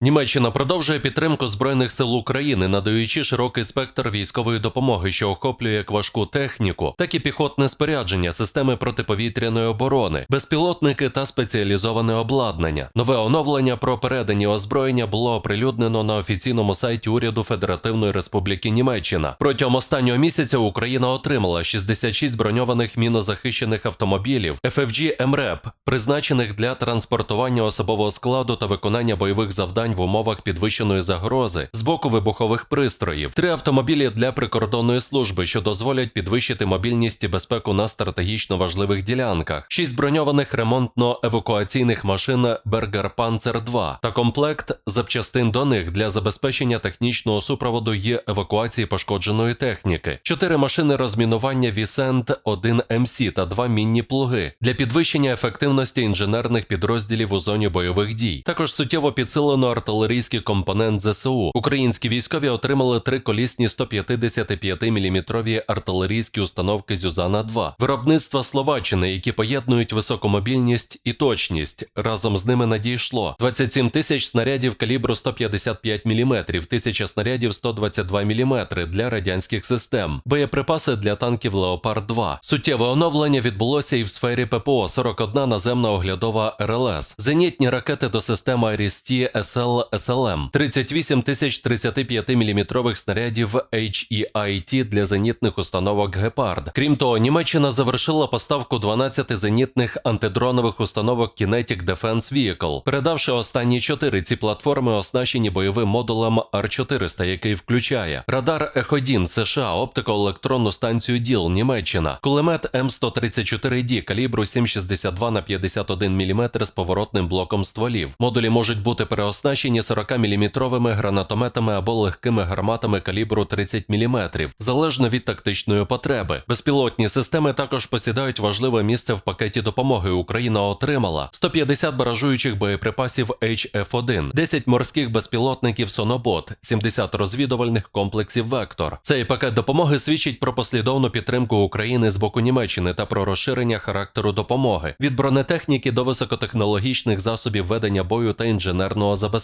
Німеччина продовжує підтримку Збройних сил України, надаючи широкий спектр військової допомоги, що охоплює як важку техніку, так і піхотне спорядження, системи протиповітряної оборони, безпілотники та спеціалізоване обладнання. Нове оновлення про передані озброєння було оприлюднено на офіційному сайті уряду Федеративної Республіки Німеччина. Протягом останнього місяця Україна отримала 66 броньованих мінозахищених автомобілів FFG МРЕП, призначених для транспортування особового складу та виконання бойових завдань в умовах підвищеної загрози з боку вибухових пристроїв, три автомобілі для прикордонної служби, що дозволять підвищити мобільність і безпеку на стратегічно важливих ділянках, шість броньованих ремонтно-евакуаційних машин Berger Panzer 2 та комплект запчастин до них для забезпечення технічного супроводу і евакуації пошкодженої техніки, чотири машини розмінування Вісент 1 МС та два мінні плуги для підвищення ефективності інженерних підрозділів у зоні бойових дій. Також суттєво підсилено артилерійський компонент ЗСУ. Українські військові отримали три колісні 155 мм артилерійські установки Зюзана 2 виробництва Словаччини, які поєднують високу мобільність і точність. Разом з ними надійшло 27 тисяч снарядів калібру 155 мм, тисяча снарядів 122 мм для радянських систем, боєприпаси для танків Леопард 2 Суттєве оновлення відбулося і в сфері ППО 41 наземна оглядова РЛС, зенітні ракети до системи Арісті СЛ СЛМ, 38 тисяч 35 мм снарядів HEIT для зенітних установок Гепард. Крім того, Німеччина завершила поставку 12 зенітних антидронових установок Kinetic Defense Vehicle, передавши останні чотири ці платформи, оснащені бойовим модулем R400, який включає радар Еходін США, оптико-електронну станцію ДІЛ Німеччина, кулемет М134D калібру 7,62 на 51 мм з поворотним блоком стволів. Модулі можуть бути переоснащені 40-мм гранатометами або легкими гарматами калібру 30 мм, залежно від тактичної потреби. Безпілотні системи також посідають важливе місце в пакеті допомоги. Україна отримала 150 баражуючих боєприпасів HF-1, 10 морських безпілотників Сонобот, 70 розвідувальних комплексів Вектор. Цей пакет допомоги свідчить про послідовну підтримку України з боку Німеччини та про розширення характеру допомоги від бронетехніки до високотехнологічних засобів ведення бою та інженерного